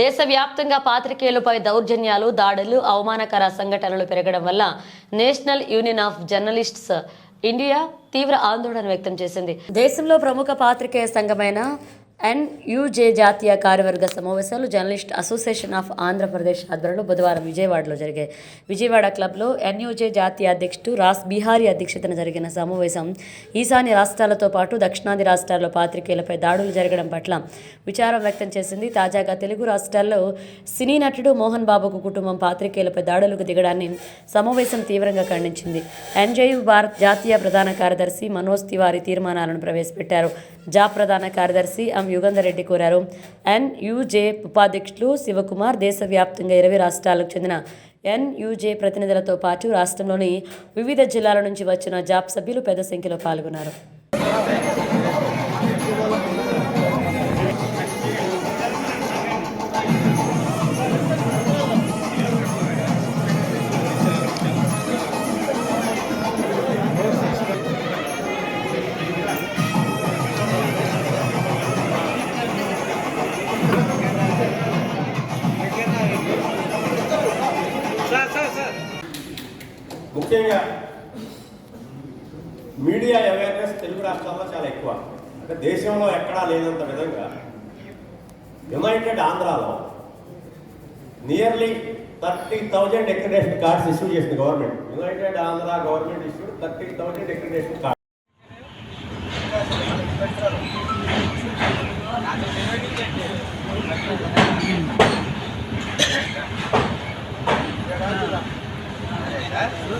దేశవ్యాప్తంగా పాత్రికేయులపై దౌర్జన్యాలు దాడులు అవమానకర సంఘటనలు పెరగడం వల్ల National Union of Journalists India తీవ్ర ఆందోళన వ్యక్తం చేసింది. దేశంలో ప్రముఖ పాత్రికేయ సంఘమైన ఎన్యుజే జాతీయ కార్యవర్గ సమావేశాలు జర్నలిస్ట్ అసోసియేషన్ ఆఫ్ ఆంధ్రప్రదేశ్ ఆధ్వర్యంలో బుధవారం విజయవాడలో జరిగాయి. విజయవాడ క్లబ్లో ఎన్యుజే జాతీయ అధ్యక్షుడు రాస్ బీహారీ అధ్యక్షతన జరిగిన సమావేశం ఈశాన్య రాష్ట్రాలతో పాటు దక్షిణాది రాష్ట్రాల్లో పాత్రికేయులపై దాడులు జరగడం పట్ల విచారం వ్యక్తం చేసింది. తాజాగా తెలుగు రాష్ట్రాల్లో సినీ నటుడు మోహన్ బాబుకు కుటుంబం పాత్రికేయులపై దాడులకు దిగడాన్ని సమావేశం తీవ్రంగా ఖండించింది. ఎన్జేయు భారత్ జాతీయ ప్రధాన కార్యదర్శి మనోజ్ తివారీ తీర్మానాలను ప్రవేశపెట్టారు. జా ప్రధాన కార్యదర్శి అమి యుగంధర్ రెడ్డి కోరారు ఎన్యుజే ఉపాధ్యక్షులు శివకుమార్ దేశవ్యాప్తంగా ఇరవై రాష్ట్రాలకు చెందిన ఎన్యుజే ప్రతినిధులతో పాటు రాష్ట్రంలోని వివిధ జిల్లాల నుంచి వచ్చిన జాబ్ సభ్యులు పెద్ద సంఖ్యలో పాల్గొన్నారు. ముఖ్యంగా మీడియా అవేర్నెస్ తెలుగు రాష్ట్రాల్లో చాలా ఎక్కువ. అంటే దేశంలో ఎక్కడా లేనంత విధంగా యునైటెడ్ ఆంధ్రాలో nearly thirty thousand accreditation cards issue చేసింది government United Andhra government issue thirty thousand accreditation cards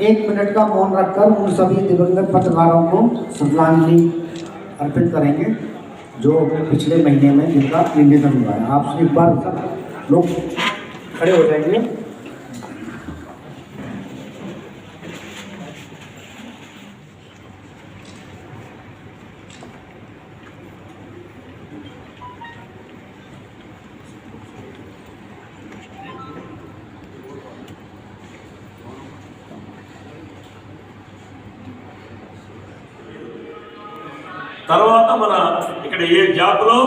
एक मिनट का मौन रखकर उन सभी दिवंगत पत्रकारों को श्रद्धांजलि अर्पित करेंगे, जो पिछले महीने में जिनका निधन हुआ है। आप एक बार सब लोग खड़े हो जाएँगे। తర్వాత మన ఇక్కడ ఏ జాబ్ లో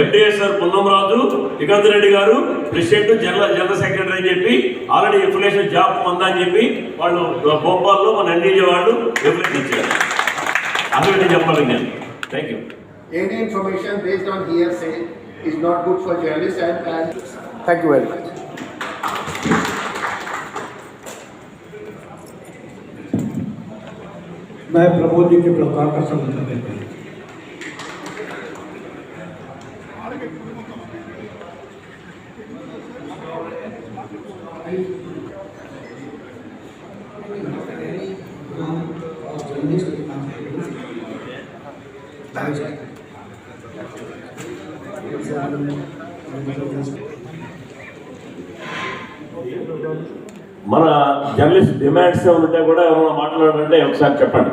ఎండిఎస్ఆర్ పున్నంరాజు యుగంధర్ రెడ్డి గారు ప్రెసిడెంట్ జనరల్ జనరల్ సెక్రటరీ అని చెప్పి ఆల్రెడీ ఎఫిలేషన్ జాబ్ ఉందని చెప్పి వాళ్ళు భోపాల్లో మన ఎన్డీజే వాళ్ళు ఎఫిలేషన్ ఇచ్చారు అసలు చెప్పాలి నేను thank you Any information based on hearsay is not good for journalists and, and thank you very much मैं प्रमोद जी के प्रस्ताव का समर्थन देता हूँ మన జర్నలిస్ట్ డిమాండ్స్ ఉంటే కూడా ఏమైనా మాట్లాడాలంటే ఒకసారి చెప్పండి.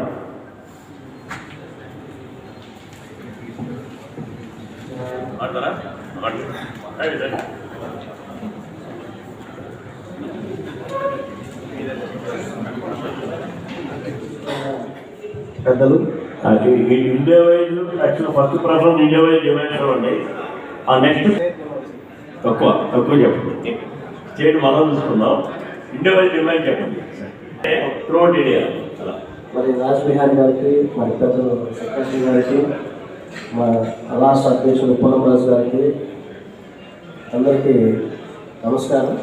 పెద్దలు? India wise actual first problem India wise demands అండి ఆ నెక్స్ట్ తక్కువ తక్కువ చెప్పండి. స్టేట్ మనం చూసుకుందాం. ఇండియా వైజ్ డిమాండ్ చెప్పండి. త్రూఅవుట్ ఇండియా అలా మరి రాజ్ బిహారీ గారికి మరి పెద్దలు సెక్రటరీ గారికి మా రాష్ట్ర అధ్యక్షుడు పూర్ణరాజు గారికి అందరికీ నమస్కారం.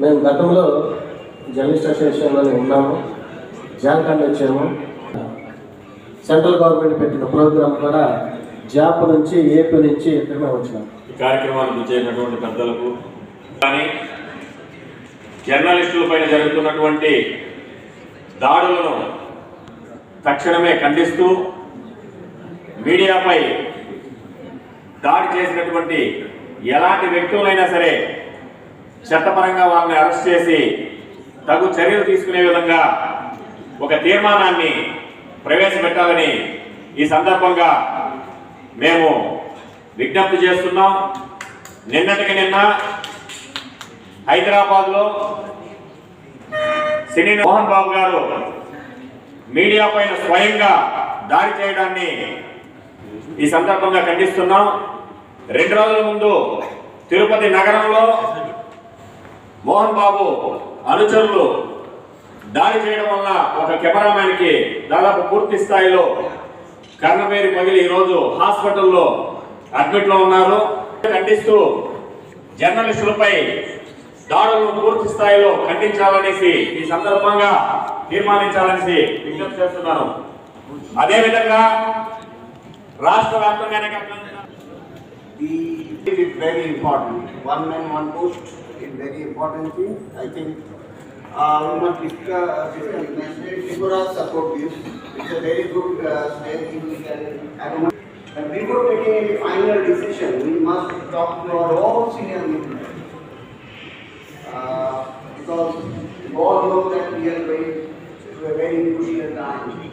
మేము గతంలో జర్నలిస్ట్ అసోసియేషన్లోనే ఉన్నాము జార్ఖండ్ వచ్చాము. సెంట్రల్ గవర్నమెంట్ పెట్టిన ప్రోగ్రాం కూడా జాప్ నుంచి ఏపీ నుంచి ఇక్కడమే వచ్చినాం. ఈ కార్యక్రమానికి పెద్దలకు కానీ జర్నలిస్టుల పైన జరుగుతున్నటువంటి దాడులను తక్షణమే ఖండిస్తూ మీడియాపై దాడి చేసినటువంటి ఎలాంటి వ్యక్తులైనా సరే చట్టపరంగా వాళ్ళని అరెస్ట్ చేసి తగు చర్యలు తీసుకునే విధంగా ఒక తీర్మానాన్ని ప్రవేశపెట్టాలని ఈ సందర్భంగా మేము విజ్ఞప్తి చేస్తున్నాం. నిన్నటికి నిన్న హైదరాబాద్లో సినీ మోహన్ బాబు గారు మీడియా పైన స్వయంగా దాడి చేయడాన్ని ఈ సందర్భంగా ఖండిస్తున్నాం రెండు రోజుల ముందు తిరుపతి నగరంలో మోహన్ బాబు అనుచరులు దాడి చేయడం వల్ల ఒక కెమెరామ్యాన్కి దాదాపు పూర్తి స్థాయిలో కర్ణమేరి పగిలి ఈరోజు హాస్పిటల్లో అడ్మిట్లో ఉన్నారు. ఖండిస్తూ జర్నలిస్టులపై దాడులను పూర్తి స్థాయిలో ఖండించాలనేసి ఈ సందర్భంగా తీర్మానించాలనేసి విజ్ఞప్తి చేస్తున్నాను. అదేవిధంగా రాష్ట్ర వ్యాప్తంగానే కాకుండా The, it is very important. One man, one post is very important thing. I think uh, we must discuss, discuss national Tripura support this. It's a very good uh, step in we can. I don't know. But before taking any final decision, we must talk to our all senior leaders. Uh, because we all know that we are going to a very crucial time.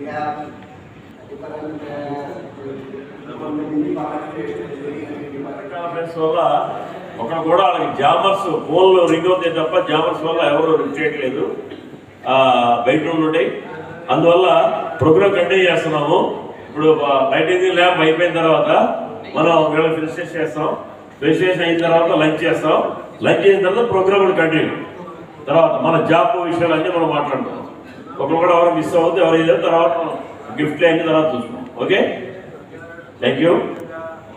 We have different వల్ల ఒకడు కూడా వాళ్ళకి jammers ఫోన్లో ring అవుతాయి తప్ప jammers వల్ల ఎవరు ring చేయట్లేదు. బయట ఉండే అందువల్ల ప్రోగ్రామ్ కంటిన్యూ చేస్తున్నాము. ఇప్పుడు బయట ల్యాబ్ అయిపోయిన తర్వాత మనం వీళ్ళ రిజిస్ట్రేషన్ చేస్తాం. రిజిస్ట్రేషన్ అయిన తర్వాత లంచ్ చేస్తాం. లంచ్ చేసిన తర్వాత ప్రోగ్రామ్ కంటిన్యూ తర్వాత మన జాబ్ విషయాలు అన్నీ మనం మాట్లాడతాం ఒకరు కూడా ఎవరు మిస్ అవ్వద్దు ఎవరు తర్వాత గిఫ్ట్ అయిన తర్వాత చూసుకుంటాం okay thank you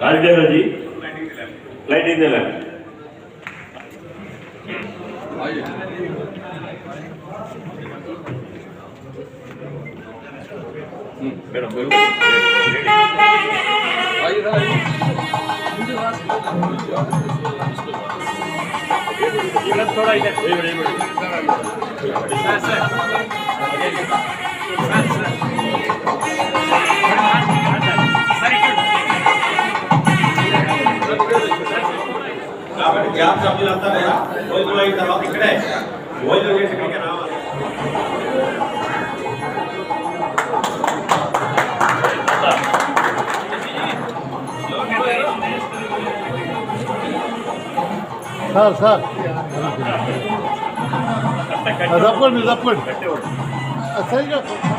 రాజదేవరాజీ lighting lab madam ఇలా थोड़ा इधर కాబట్టి గ్యాప్ సభ్యులంతా కూడా భోజనం అయిన తర్వాత ఇక్కడే భోజనం చేసి ఇక్కడికే రావాలి సార్ సార్ తప్పండి తప్పండి సరిగా